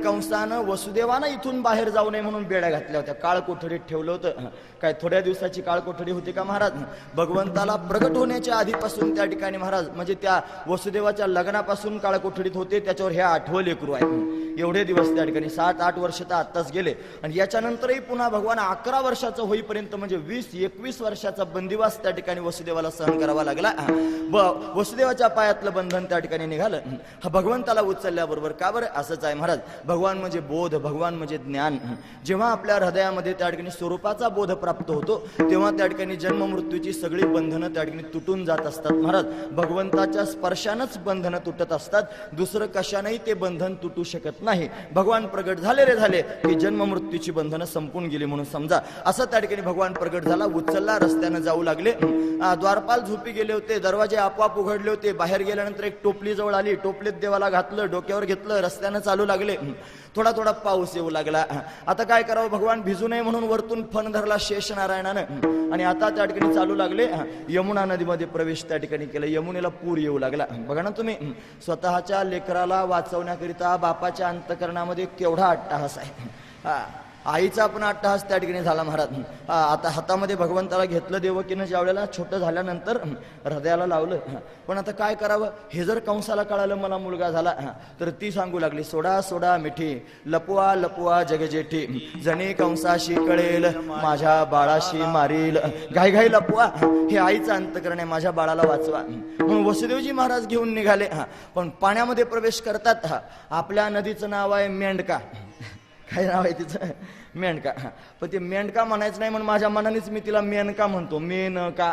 कंसानं वसुदेवानं इथून बाहेर जाऊ नये म्हणून बेड्या घातल्या होत्या. काळ कोठडीत ठेवलं होतं. काय थोड्या दिवसाची काळ कोठडी होती का महाराज? भगवंताला प्रगट होण्याच्या आधीपासून त्या ठिकाणी महाराज म्हणजे त्या वसुदेवाच्या लग्नापासून काळ कोठडीत होते त्याच्यावर हे आठवं लेकरू आहे. एवढे दिवस त्या ठिकाणी सात आठ वर्ष तर आत्ताच गेले. आणि याच्यानंतरही पुन्हा भगवान अकरा वर्षाचं होईपर्यंत म्हणजे वीस एकवीस वर्षाचा बंदिवास त्या ठिकाणी वसुदेवाला सहन करावा लागला. वसुदेवाच्या पायातलं बंधन त्या ठिकाणी निघालं. हा भगवंताला उचलल्याबरोबर का बरं? असंच आहे महाराज. भगवान म्हणजे बोध भगवान म्हणजे ज्ञान. जेव्हा आपल्या हृदयामध्ये त्या ठिकाणी स्वरूपाचा बोध प्राप्त होतो तेव्हा त्या ठिकाणी जन्म मृत्यूची सगळी बंधनं त्या ठिकाणी तुटून जात असतात महाराज. भगवंताच्या स्पर्शानंच बंधनं तुटत असतात. दुसरं कशानेही ते बंधन तुटू शकत नाही. भगवान प्रगट झाले रे झाले. की जन्म मृत्यूची बंधनं संपून गेली म्हणून समजा. असं त्या ठिकाणी भगवान प्रगट झाला उचलला रस्त्यानं जाऊ लागले. द्वारपाल झोपी गेले होते दरवाजे आपोआप उघडले होते. बाहेर गेल्यानंतर एक टोपली जवळ आली. टोपलीत देवाला घातलं डोक्यावर घेतलं रस्त्यानं चालू लागले. थोडा थोडा पाऊस येऊ लागला. आता काय करावं? भगवान भिजू नये म्हणून वरतून फण धरला शेष नारायणानं आणि आता त्या ठिकाणी चालू लागले. यमुना नदीमध्ये प्रवेश त्या ठिकाणी केला. यमुनेला पूर येऊ लागला. बघा ना तुम्ही. स्वतःच्या लेकराला वाचवण्याकरिता बापाच्या अंतकरणामध्ये केवढा अट्टहास आहे. हा. आईचा पण अट्टहास त्या ठिकाणी झाला महाराज. आता हातामध्ये भगवंताला घेतलं देवकीनं ज्या वेळेला छोटं झाल्यानंतर हृदयाला लावलं पण आता काय करावं? हे जर कंसाला कळालं मला मुलगा झाला हा, तर ती सांगू लागली सोडा सोडा मिठी लपवा लपवा जगजेठी जणी कंसाशी कळेल माझ्या बाळाशी मारील घाई घाई लपवा हे. आईचं अंतकरण आहे माझ्या बाळाला वाचवा म्हणून वसुदेवजी महाराज घेऊन निघाले हा. पण पाण्यामध्ये प्रवेश करतात हा. आपल्या नदीचं नाव आहे मेंढका काय नाव आहे तिचं? मेंढका पण ते मेंढका म्हणायचं नाही म्हणून माझ्या मनानेच मी तिला मेनका म्हणतो. मेनका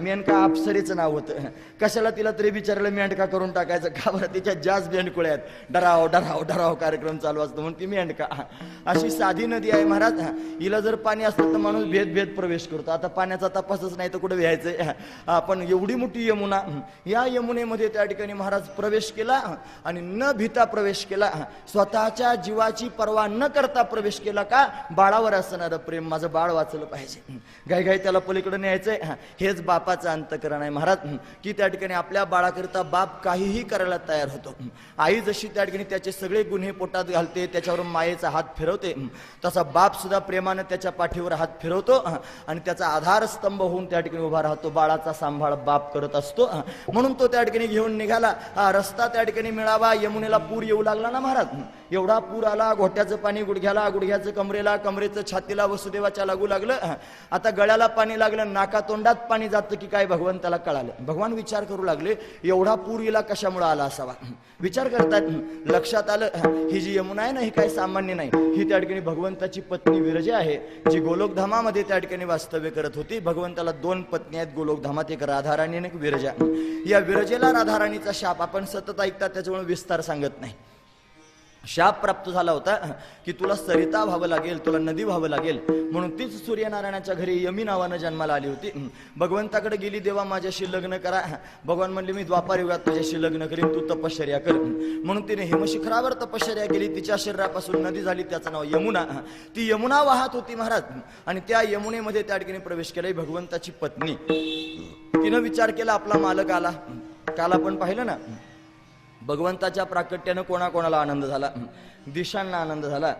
मेनका अप्सरेचं नाव होतं. कशाला तिला तरी विचारलं मेंढका करून टाकायचं? का बरं? तिच्या जास्त बेंडकुळे आहेत. डराव डराव डराव कार्यक्रम चालू असतो म्हणून ती मेंढका. हा. अशी साधी नदी आहे महाराज. हिला जर पाणी असतं तर माणूस भेद भेद प्रवेश करतो. आता पाण्याचा तपासच नाही तर कुठे व्हायचंय आपण एवढी मोठी यमुना या यमुनेमध्ये त्या ठिकाणी महाराज प्रवेश केला आणि न भीता प्रवेश केला. स्वतःच्या जीवाची पर्वा न करता प्रवेश केला का? बाळावर असणारं प्रेम माझं बाळ वाचलं पाहिजे. घाई घाई त्याला पलीकडे न्यायचंय. हा, हेच बापाचं अंतकरण आहे. महाराज की त्या ठिकाणी आपल्या बाळाकरिता बाप काहीही करायला तयार होतो. आई जशी त्या ठिकाणी त्याचे सगळे गुन्हे पोटात घालते त्याच्यावर मायेचा हात फिरवते तसा बाप सुद्धा प्रेमानं त्याच्या पाठीवर हात फिरवतो आणि त्याचा आधारस्तंभ होऊन त्या ठिकाणी उभा राहतो. बाळाचा सांभाळ बाप करत असतो. म्हणून तो त्या ठिकाणी घेऊन निघाला. रस्ता त्या ठिकाणी मिळावा यमुनेला पूर येऊ लागला ना महाराज? एवढा पूर आला घोट्याचं पाणी गुडघ्याला गुडघ्याचं कमरेला कमरेचं छातीला वसुदेवाच्या लागू लागलं. आता गळ्याला पाणी लागलं नाका तोंडात पाणी जातं की काय भगवंताला कळालं. भगवान विचार करू लागले एवढा पूर हिला कशामुळे आला असावा? विचार करतात लक्षात आलं ही जी यमुना आहे ना ही काय सामान्य नाही. ही त्या ठिकाणी भगवंताची पत्नी विरजे आहे जी गोलोकधामामध्ये त्या ठिकाणी वास्तव्य करत होती. भगवंताला दोन पत्नी आहेत गोलोकधामात एक राधाराणी आणि एक विरजा. या विरजेला राधाराणीचा शाप आपण सतत ऐकतात त्याच्यामुळे विस्तार सांगत नाही. शाप प्राप्त झाला होता की तुला सरिता व्हावं लागेल तुला नदी व्हावं लागेल. म्हणून तीच सूर्यनारायणाच्या घरी यमी नावानं जन्माला आली होती. भगवंताकडे गेली देवा माझ्याशी लग्न करा. भगवान म्हणले मी द्वापार युगात तुझ्याशी लग्न करीन तू तपश्चर्या कर. म्हणून तिने हिमशिखरावर तपश्चर्या केली. तिच्या शरीरापासून नदी झाली त्याचं नाव यमुना. ती यमुना वाहत होती महाराज. आणि त्या यमुनेमध्ये त्या ठिकाणी प्रवेश केलाय भगवंताची पत्नी. तिनं विचार केला आपला मालक आला. काल आपण पाहिलं ना? भगवंताच्या प्राकट्यानं कोणाकोणाला आनंद झाला? दिशांना आनंद झाला.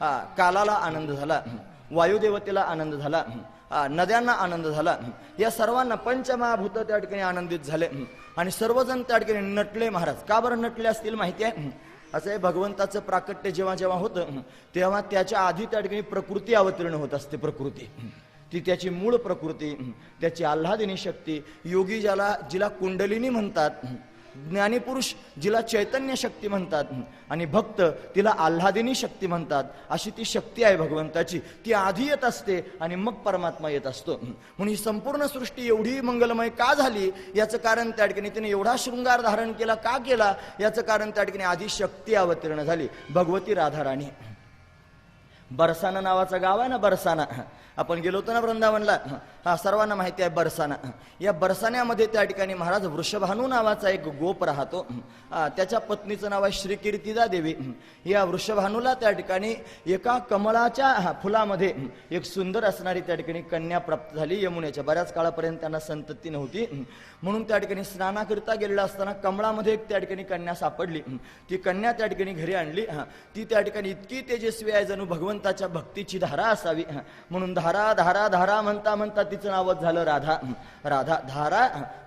हा कालाला आनंद झाला. वायुदेवतेला आनंद झाला. हा, नद्यांना आनंद झाला. या सर्वांना पंचमहाभूत त्या ठिकाणी आनंदित झाले. आणि सर्वजण त्या ठिकाणी नटले महाराज. का बरं नटले असतील माहिती आहे? असं आहे भगवंताचं प्राकट्य जेव्हा जेव्हा होतं तेव्हा त्याच्या आधी त्या ठिकाणी प्रकृती अवतीर्ण होत असते प्रकृती. ती त्याची मूळ प्रकृती त्याची आल्हादिनी शक्ती. योगी ज्याला जिला कुंडलिनी म्हणतात ज्ञानीपुरुष जिला चैतन्य शक्ती म्हणतात. आणि भक्त तिला आल्हादिनी शक्ती म्हणतात. अशी ती शक्ती आहे भगवंताची. ती आधी येत असते आणि मग परमात्मा येत असतो. म्हणून ही संपूर्ण सृष्टी एवढी मंगलमय का झाली? याचं कारण त्या ठिकाणी तिने एवढा शृंगार धारण केला का केला? याचं कारण त्या ठिकाणी आधी शक्ती अवतीर्ण झाली. भगवती राधाराणी. बरसाना नावाचं गाव आहे ना बरसाना? आपण गेलो होतो ना वृंदावनला. हा सर्वांना माहिती आहे बरसाना. या बरसाण्यामध्ये त्या ठिकाणी महाराज वृषभानू नावाचा एक गोप राहतो. हा, त्याच्या पत्नीचं नाव आहे श्रीकीर्तिदा देवी. या वृषभानूला त्या ठिकाणी एका कमळाच्या फुलामध्ये एक सुंदर असणारी त्या ठिकाणी कन्या प्राप्त झाली. यमुनेच्या बऱ्याच काळापर्यंत त्यांना संतती नव्हती. म्हणून त्या ठिकाणी स्नानाकरिता गेलेला असताना कमळामध्ये एक त्या ठिकाणी कन्या सापडली. ती कन्या त्या ठिकाणी घरी आणली. ती त्या ठिकाणी इतकी तेजस्वी आहे जणू भगवंताच्या भक्तीची धारा असावी. हा. म्हणून धारा धारा धारा म्हणता म्हणता तिचं नावच झालं. राधा राधा धारा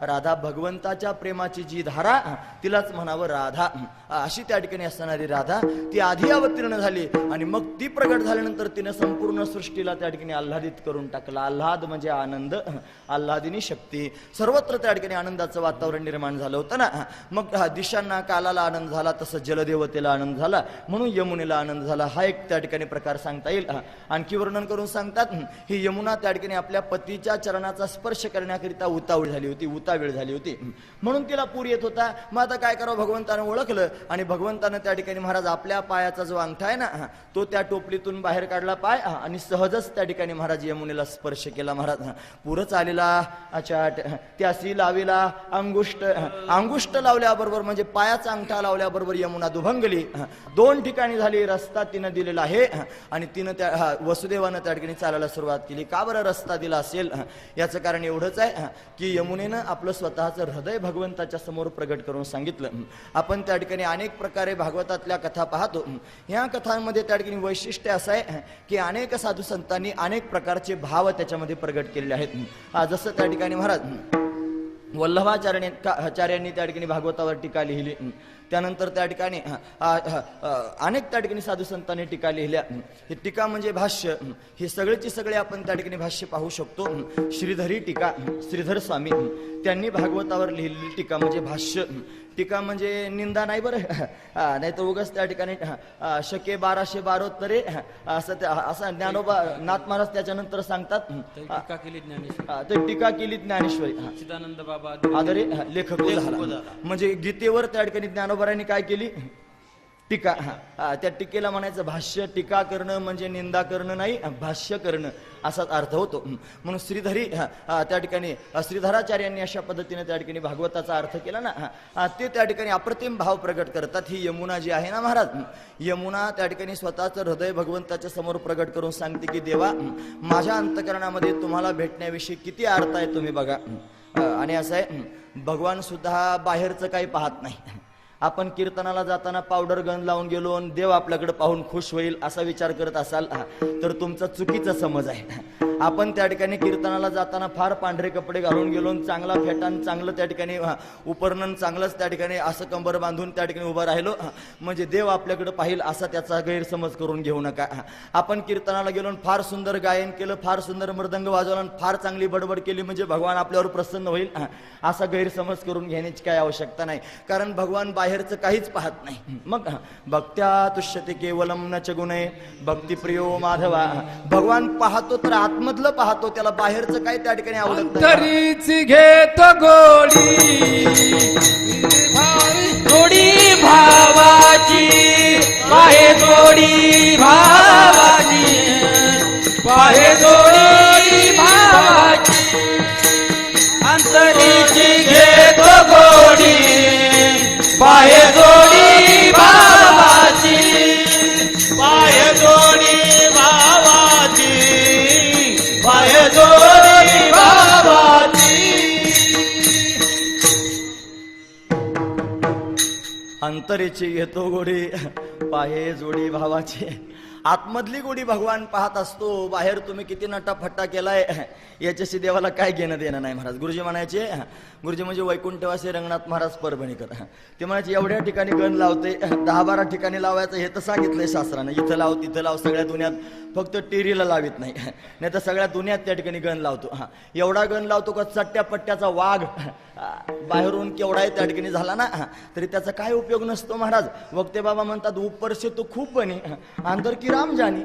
राधा भगवंताच्या प्रेमाची जी धारा तिलाच म्हणावं राधा. अशी त्या ठिकाणी असणारी राधा ती आधी अवतीर्ण झाली आणि मग ती प्रगट झाल्यानंतर तिने संपूर्ण सृष्टीला त्या ठिकाणी आल्हादित करून टाकला. आल्हाद म्हणजे आनंद आल्हादिनी शक्ती. सर्वत्र त्या ठिकाणी आनंदाचं वातावरण निर्माण झालं होतं ना. मग हा दिशांना कालाला आनंद झाला तसं जलदेवतेला आनंद झाला म्हणून यमुनेला आनंद झाला. हा एक त्या ठिकाणी प्रकार सांगता येईल. हा. आणखी वर्णन करून सांगतात ही यमुना त्या ठिकाणी आपल्या पतीच्या चरणाचा स्पर्श करण्याकरिता उतावळी झाली होती उतावीळ झाली होती. म्हणून तिला पूर येत होता. मग आता काय करावं? भगवंतानं ओळखलं आणि भगवंतानं त्या ठिकाणी महाराज आपल्या पायाचा जो अंगठा आहे ना तो त्या टोपलीतून बाहेर काढला पाय आणि सहजच त्या ठिकाणी महाराज यमुनेला स्पर्श केला. महाराज पुरच आलेला अचाट त्यासी लावीला अंगुष्ट अंगुष्ट लावल्याबरोबर म्हणजे पायाचा अंगठा लावल्याबरोबर यमुना दुभंगली. दोन ठिकाणी झाली रस्ता तिनं दिलेला आहे. आणि तिनं त्या हा, वसुदेवानं त्या ठिकाणी चालायला सुरुवात केली. का बरं रस्ता दिला असेल? याचं कारण एवढंच आहे की यमुनेनं आपलं स्वतःचं हृदय भगवंताच्या समोर प्रगट करून सांगितलं. आपण त्या ठिकाणी अनेक प्रकारे भागवतातल्या कथा पाहतो. ह्या कथांमध्ये त्या ठिकाणी वैशिष्ट्य असं आहे की अनेक साधू संतांनी अनेक प्रकारचे भाव त्याच्यामध्ये प्रगट केलेले आहेत. जसं त्या ठिकाणी महाराज वल्लभाचार्याने का- आचार्यांनी त्या ठिकाणी भागवतावर टीका लिहिली. त्यानंतर त्या ठिकाणी अनेक त्या ठिकाणी साधू संतांनी टीका लिहिल्या. हे. टीका म्हणजे भाष्य. हे. सगळेची सगळे आपण त्या ठिकाणी भाष्य पाहू शकतो. श्रीधरी टीका श्रीधर स्वामी त्यांनी भागवतावर लिहिलेली टीका म्हणजे भाष्य. टीका म्हणजे निंदा नाही बरं. नाही तर उगाच त्या ठिकाणी शके बाराशे बारोत्तरे असं त्या- असं ज्ञानोबा नाथ महाराज त्याच्यानंतर सांगतात. टीका केली ज्ञानेश्वर. तर टीका केली ज्ञानेश्वरी. चिदानंद बाबा आदरे लेखक म्हणजे गीतेवर त्या ठिकाणी ज्ञानोबरांनी काय केली? टीका हा, त्या टीकेला म्हणायचं भाष्य टीका करणं म्हणजे निंदा करणं नाही भाष्य करणं असाच अर्थ होतो. म्हणून श्रीधरी त्या ठिकाणी श्रीधराचार्यांनी अशा पद्धतीने त्या ठिकाणी भागवताचा अर्थ केला ना ते त्या ठिकाणी अप्रतिम भाव प्रगट करतात. ही यमुना जी आहे ना महाराज यमुना त्या ठिकाणी स्वतःचं हृदय भगवंताच्या समोर प्रगट करून सांगते की देवा माझ्या अंतकरणामध्ये तुम्हाला भेटण्याविषयी किती अर्थ आहे तुम्ही बघा. आणि असं आहे भगवान सुद्धा बाहेरचं काही पाहत नाही. आपण कीर्तनाला जाताना पावडर गन लावून गेलो आणि देव आपल्याकडे पाहून खुश होईल असा विचार करत असाल हा, तर तुमचा चुकीचा समज आहे. आपण त्या ठिकाणी कीर्तनाला जाताना फार पांढरे कपडे घालून गेलो चांगला फेटान चांगलं त्या ठिकाणी उपरणन चांगलंच त्या ठिकाणी असं कंबर बांधून त्या ठिकाणी उभं राहिलो. म्हणजे देव आपल्याकडे पाहिल असा त्याचा गैरसमज करून घेऊ नका. आपण कीर्तनाला गेलो फार सुंदर गायन केलं फार सुंदर मृदंग वाजवला आणि फार चांगली बडबड केली म्हणजे भगवान आपल्यावर प्रसन्न होईल. असा गैरसमज करून घेण्याची काय आवश्यकता नाही. कारण भगवान बाहेरचं काहीच पाहत नाही. मग भक्त्या तुष्यते केवलम न च गुणे भक्तिप्रियो माधवा. भगवान पाहतो तर आत्म आतमधलं पाहतो त्याला बाहेरचं काय त्या ठिकाणी आवडत तरीच घेतो गोडी गोडी भावाची पाहे गोडी भावाची पाहे गोडी अंतरेची येतो गोडी पाहे जोडी भावाचे. आतमधली गोडी भगवान पाहत असतो बाहेर तुम्ही किती नटाफट्टा केलाय याच्याशी देवाला काय घेणं देणं नाही महाराज. गुरुजी म्हणायचे गुरुजी म्हणजे वैकुंठवासी रंगनाथ महाराज परभणीकर. ते म्हणायचे एवढ्या ठिकाणी गण लावते दहा बारा ठिकाणी लावायचं हे तर सांगितलंय शास्त्रानं इथं लाव तिथं लाव सगळ्या दुनियात फक्त टेरीला लावित नाही. नाही तर सगळ्या दुनियात त्या ठिकाणी गण लावतो. हा एवढा गण लावतो का चट्ट्या पट्ट्याचा वाघ बाहेरून केवढाही त्या ठिकाणी झाला ना हा, तरी त्याचा काय उपयोग नसतो महाराज. वक्ते बाबा म्हणतात ऊपर से तो खूप बनी अंतर की राम जानी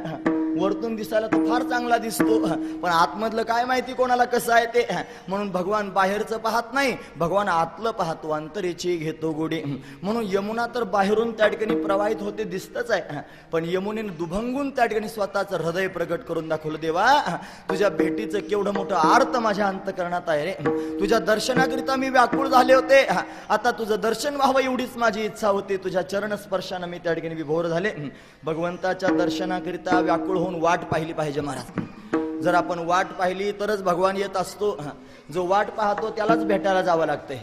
वरतून दिसायला तो फार चांगला दिसतो. पण आतमधलं काय माहिती कोणाला कसं आहे ते? म्हणून भगवान बाहेरचं पाहत नाही भगवान आतलं पाहतो अंतरेची घेतो गोडी म्हणून यमुना तर बाहेरून त्या ठिकाणी प्रवाहित होते दिसतच आहे. पण यमुनेने दुभंगून त्या ठिकाणी स्वतःचं हृदय प्रगट करून दाखवलं देवा तुझ्या भेटीचं केवढं मोठं आर्त माझ्या अंतकरणात आहे रे. तुझ्या दर्शनाकरिता मी व्याकुळ झाले होते. आता तुझं दर्शन व्हावं एवढीच माझी इच्छा होती. तुझ्या चरण स्पर्शानं मी त्या ठिकाणी विभोर झाले. भगवंताच्या दर्शनाकरिता व्याकुळ होऊन वाट पाहिली पाहिजे महाराज. जर आपण वाट पाहिली तरच भगवान येत असतो. जो वाट पाहतो त्यालाच भेटायला जावं लागतंय.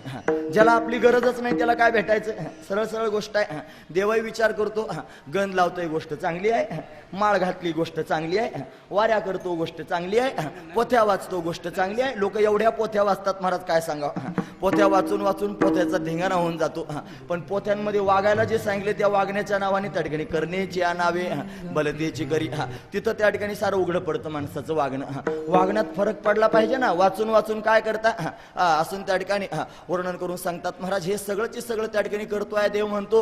ज्याला आपली गरजच नाही त्याला काय भेटायचं? सरळ सरळ गोष्ट आहे. देवही विचार करतो. गंध लावतोय गोष्ट चांगली आहे. माळ घातली गोष्ट चांगली आहे. वाऱ्या करतो गोष्ट चांगली आहे. पोथ्या वाचतो गोष्ट चांगली आहे. लोक एवढ्या पोथ्या वाचतात महाराज काय सांगा पोथ्या वाचून वाचून पोथ्याचा धिंगाणा होऊन जातो. पण पोथ्यांमध्ये वागायला जे सांगितले त्या वागण्याच्या नावाने त्या ठिकाणी करण्याची या नावे बलतेची करी. हा. तिथं त्या ठिकाणी सारं उघडं पडतं माणसाचं वागणं. वागण्यात फरक पडला पाहिजे ना. वाचून वाचून काय करता? असून त्या ठिकाणी वर्णन करून सांगतात महाराज हे सगळंच सगळं त्या ठिकाणी करतोय देव म्हणतो.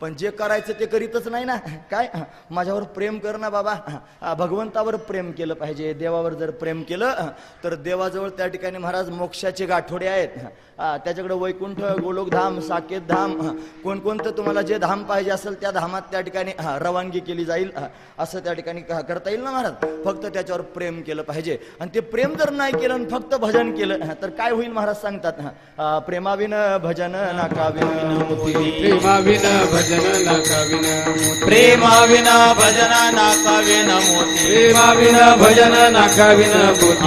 पण जे करायचं ते करीतच नाही ना. काय? माझ्यावर प्रेम कर ना बाबा. भगवंतावर प्रेम केलं पाहिजे. देवावर जर प्रेम केलं तर देवाजवळ त्या ठिकाणी महाराज मोक्षाचे गाठोडे आहेत. त्याच्याकडे वैकुंठ गोलोकधाम साकेत धाम कोणकोणतं तुम्हाला जे धाम पाहिजे असेल त्या धामात त्या ठिकाणी हा, रवानगी केली जाईल. असं त्या ठिकाणी करता येईल ना महाराज? फक्त त्याच्यावर प्रेम केलं पाहिजे. आणि ते प्रेम जर नाही केलं आणि फक्त भजन केलं तर काय होईल महाराज सांगतात हा, प्रेमाविन भजन नाकाविन प्रेमाविन भजन नकाविन प्रेमाविना भजन नाकाविन मोती. प्रेमाविन भजन नकाविन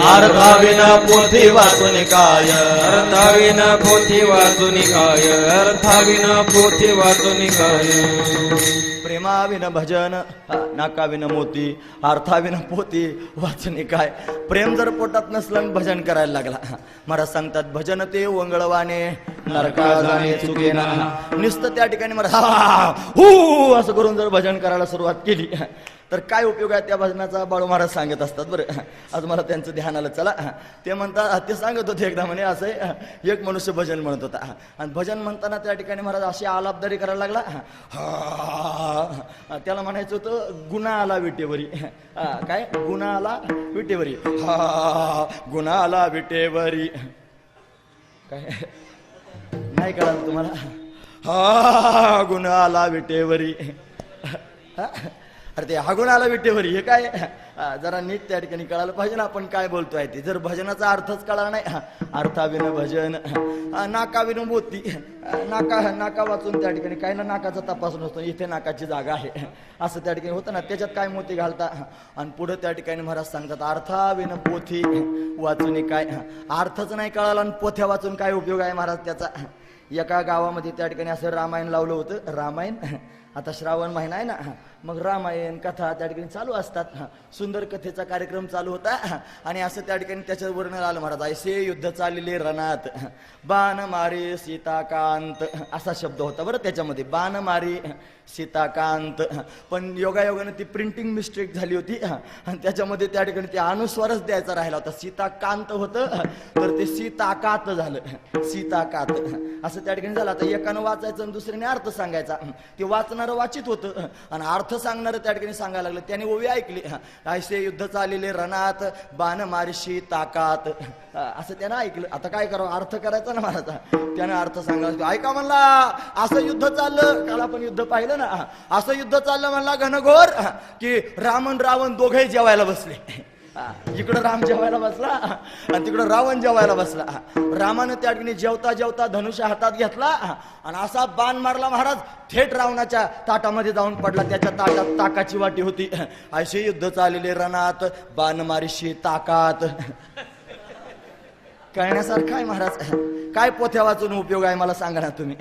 आर्धाविना पोथी वाचून काय? अर्थाविन पोथी वाचून काय? अर्थाविन पोथी वाचून काय? प्रेमाविन भजन नाकाविन मोती अर्थाविन पोती वाचणे काय? प्रेम जर पोटात नसलं भजन करायला लागला. मला सांगतात भजन ते वंगळवाने नुसतं त्या ठिकाणी मला हा, हू असं करून जर भजन करायला सुरुवात केली तर काय उपयोग आहे त्या भजनाचा? बाळू महाराज सांगत असतात बरं. आज मला त्यांचं ध्यान आलं चला. ते म्हणतात ते सांगत होते एकदा म्हणे असं एक मनुष्य भजन म्हणत होता. आणि भजन म्हणताना त्या ठिकाणी महाराज अशी आलापदारी करायला लागला. हा, त्याला म्हणायचं होतं गुन्हा आला विटेवरी. हा, काय? गुन्हा आला विटेवरी. हा गुन्हा आला विटेवरी. काय? नाही कळालं तुम्हाला? हा गुन्हा आला विटेवरी अरे ते हागून आला विटेवरी हे काय? जरा नीट त्या ठिकाणी कळायला पाहिजे ना आपण काय बोलतोय ते. जर भजनाचा अर्थच कळाला नाही हा, अर्थाविन भजन नाकाविन मोती हा, नाका नाका वाचून त्या ठिकाणी काय ना नाकाचा तपास नसतो इथे नाकाची जागा आहे. असं त्या ठिकाणी होतं ना त्याच्यात काय मोती घालता? आणि पुढे त्या ठिकाणी महाराज सांगतात अर्थाविन पोथी वाचून काय? अर्थच नाही कळाला आणि पोथ्या वाचून काय उपयोग आहे महाराज त्याचा? एका गावामध्ये त्या ठिकाणी असं रामायण लावलं होतं रामायण आता श्रावण महिना आहे ना मग रामायण कथा त्या ठिकाणी चालू असतात. सुंदर कथेचा कार्यक्रम चालू होता. आणि असं त्या ठिकाणी त्याच्यावर वर्णन आलं महाराज. ऐसे युद्ध चाललेले रणात. बाण मारे सीताकांत. असा शब्द होता बरं त्याच्यामध्ये. बाण मारे सीताकांत. पण योगायोगानं ती प्रिंटिंग मिस्टेक झाली होती. आणि त्याच्यामध्ये त्या ठिकाणी ते अनुस्वारच द्यायचा राहिला होता. सीताकांत होतं. तर ते सीताकात झालं. सीताकात. असं त्या ठिकाणी झालं. आता एकानं वाचायचं आणि दुसऱ्याने अर्थ सांगायचा. ते वाचणारं वाचित होतं. आणि अर्थ अर्थ सांगणारं त्या ठिकाणी सांगायला लागलं. त्याने ओवी ऐकली. ऐसे युद्ध चाललेले रणात बाण मारशी ताकात. असं त्यानं ऐकलं. आता काय करावं? अर्थ करायचा ना महाराजा त्यानं अर्थ सांगायला ऐका म्हणला असं युद्ध चाललं. काल आपण युद्ध पाहिलं ना. असं युद्ध चाललं म्हणला घनघोर की रामन रावण दोघे जेवायला बसले. इकडं राम जेवायला बसला आणि तिकडं रावण जेवायला बसला. रामानं त्या ठिकाणी जेवता जेवता धनुष्य हातात घेतला आणि असा बाण मारला महाराज. थेट रावणाच्या ताटामध्ये जाऊन पडला. त्याच्या ताटात ताकाची वाटी होती. असे युद्ध चाललेले रणात बाण मारीशी ताकात. कळण्यासारखं आहे महाराज. काय पोथ्या वाचून उपयोग आहे मला सांगा ना तुम्ही.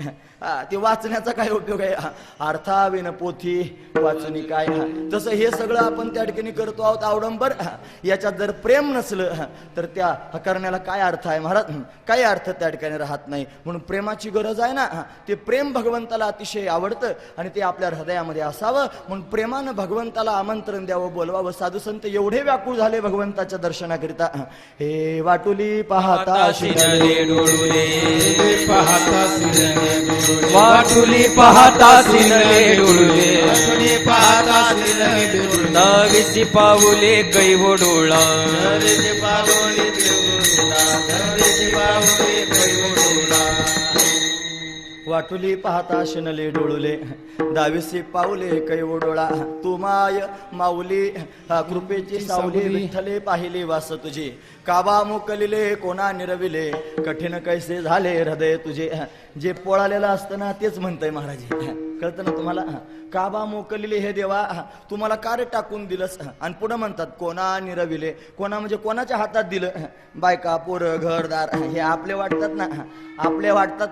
ते वाचण्याचा काय उपयोग आहे? अर्थाविन पोथी वाचून काय? जसं हे सगळं आपण त्या ठिकाणी करतो आहोत आवडंबर. याच्यात जर प्रेम नसलं तर त्या करण्याला काय अर्थ आहे महाराज? काही अर्थ त्या ठिकाणी राहत नाही. म्हणून प्रेमाची गरज आहे ना ते प्रेम भगवंताला अतिशय आवडतं आणि ते आपल्या हृदयामध्ये असावं. म्हणून प्रेमानं भगवंताला आमंत्रण द्यावं बोलवावं. साधू संत एवढे व्याकुळ झाले भगवंताच्या दर्शनाकरिता. हे वाटुली पहा पाहता डोळुले डोळुले पाहता डोळुले वाटुली पाहता डोळुले वाटुली पाहता सिरने डोळुले दहावीसी पाऊले कैव डोळा देवडोला धरेचे वाटुली पाहता शिनले डोळुले. दाविसी पाऊले कैव डोळा. तू माय माऊली कृपेची सावली विठ्ठले पाहिली वास तुझी. काबा मुकलिले कोणा निरविले. कठीण कैसे झाले हृदय तुझे. जे पोळालेलं असतं ना तेच म्हणतंय महाराज. कळतं ना तुम्हाला? काबा मोकलिले हे देवा. तुम्हाला कार्य टाकून दिलंस? आणि पुढे म्हणतात कोणा निरविले. कोणा म्हणजे कोणाच्या हातात दिलं? बायका पोरं घरदार हे आपले वाटतात ना. आपले वाटतात.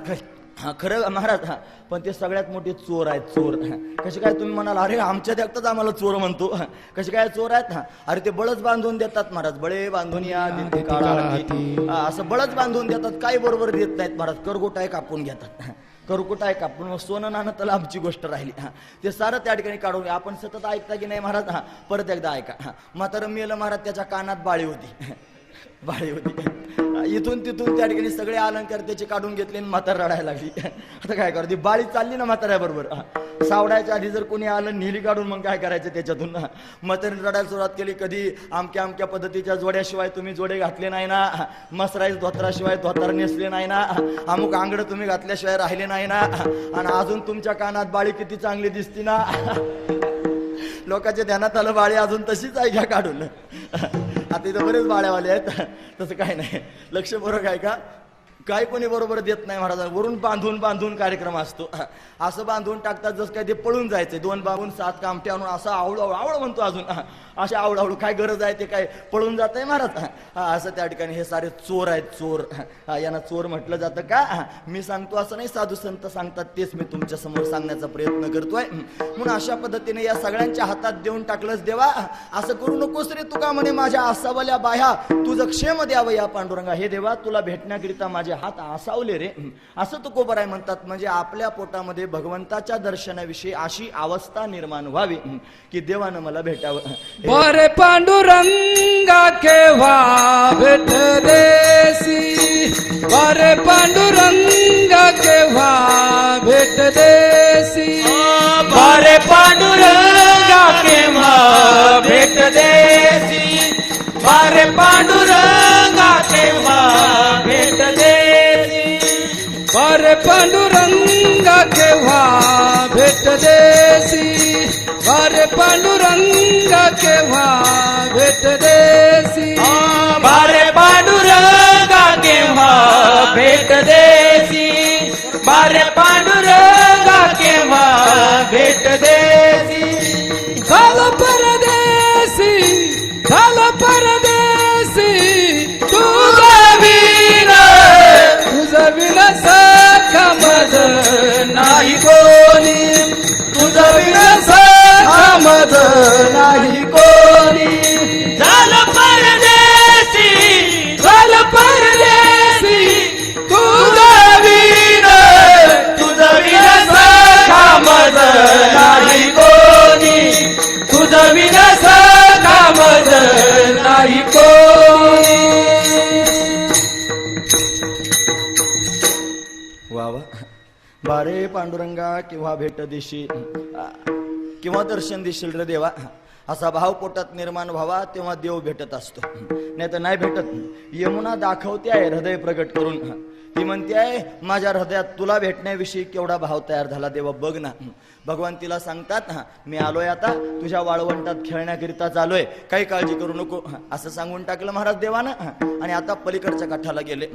हा खरं महाराज हा. पण ते सगळ्यात मोठे चोर आहेत चोर. कसे काय तुम्ही म्हणाल अरे आमच्या देखताच आम्हाला चोर म्हणतो. कसे काय चोर आहेत हा? अरे ते बळच बांधून देतात महाराज. बळे बांधून या असं बळच बांधून देतात काही बरोबर देत नाहीत महाराज. करगोटाय कापून घेतात. करकुटाय कापून मग सोनं नाणं तर आमची गोष्ट राहिली. हा ते सारं त्या ठिकाणी काढून आपण सतत ऐकता की नाही महाराज? हा परत एकदा ऐका. हा म्हातारं मेलं महाराज त्याच्या कानात बाळी होती. बाळी होती. इथून तिथून त्या ठिकाणी सगळे अलंकार त्याचे काढून घेतले आणि म्हातार रडायला लागली. आता काय करते? बाळी चालली ना म्हाताऱ्या बरोबर सावडायच्या आधी जर कोणी आलं नेली काढून मग काय करायचं त्याच्यातून? म्हातारी रडायला सुरुवात केली कधी अमक्या अमक्या पद्धतीच्या जोड्याशिवाय तुम्ही जोडे घातले नाही ना? मसराईज धोत्राशिवाय धोतर नेसले नाही ना? अमुक आंगडं तुम्ही घातल्याशिवाय राहिले नाही ना? आणि अजून तुमच्या कानात बाळी किती चांगली दिसती ना? लोकांच्या ध्यानात आलं बाळी अजून तशीच आहे घ्या काढून? आता इथं बरेच बाळ्यावाले आहेत. तसं काय नाही. लक्ष आहे का? काही कोणी बरोबर देत नाही महाराज वरून बांधून बांधून कार्यक्रम असतो. असं बांधून टाकतात जसं काय ते पळून जायचं दोन बाबून सात कामटे आणून असं आवड आवळ म्हणतो अजून. असे आवड आवड काय गरज आहे ते काय पळून जात आहे महाराज? हा, असं त्या ठिकाणी हे सारे चोर आहेत चोर. हा, यांना चोर म्हटलं जातं का? मी सांगतो असं नाही साधू संत सांगतात तेच मी तुमच्यासमोर सांगण्याचा प्रयत्न करतोय. म्हणून अशा पद्धतीने या सगळ्यांच्या हातात देऊन टाकलंच देवा. असं करू नकोस रे तुका म्हणे माझ्या आसावल्या बाह्या. तुझं क्षेम द्यावं या पांडुरंगा. हे देवा तुला भेटण्याकरिता माझ्या हात आसावले रे. असं तुकोबराय म्हणतात म्हणजे आपल्या पोटामध्ये भगवंताच्या दर्शनाविषयी अशी अवस्था निर्माण व्हावी की देवानं मला भेटावं. बरे पांडुरंगा केव्हा भेट देसी बरे पांडुरंगा केव्हा भेट देसी देसी बरे पांडुरंगा केव्हा भेट देसी। बारे पांडुरंगा केव्हा भेट देसी। बारे पांडुरंगा केव्हा भेट देसी। बारे पांडुरंगा किंवा भेट दिशी किंवा दर्शन दिशील रे देवा. असा भाव पोटात निर्माण व्हावा तेव्हा देव भेटत असतो. नाही तर नाही भेटत. यमुना दाखवते आहे हृदय प्रगट करून. ती म्हणते आहे माझ्या हृदयात तुला भेटण्याविषयी केवढा भाव तयार झाला देवा बघ ना. भगवान तिला सांगतात हा मी आलोय आता तुझ्या वाळवंटात खेळण्याकरिता आलोय काही काळजी करू नको. असं सांगून टाकलं महाराज देवानं. आणि आता पलीकडच्या काठाला गेले.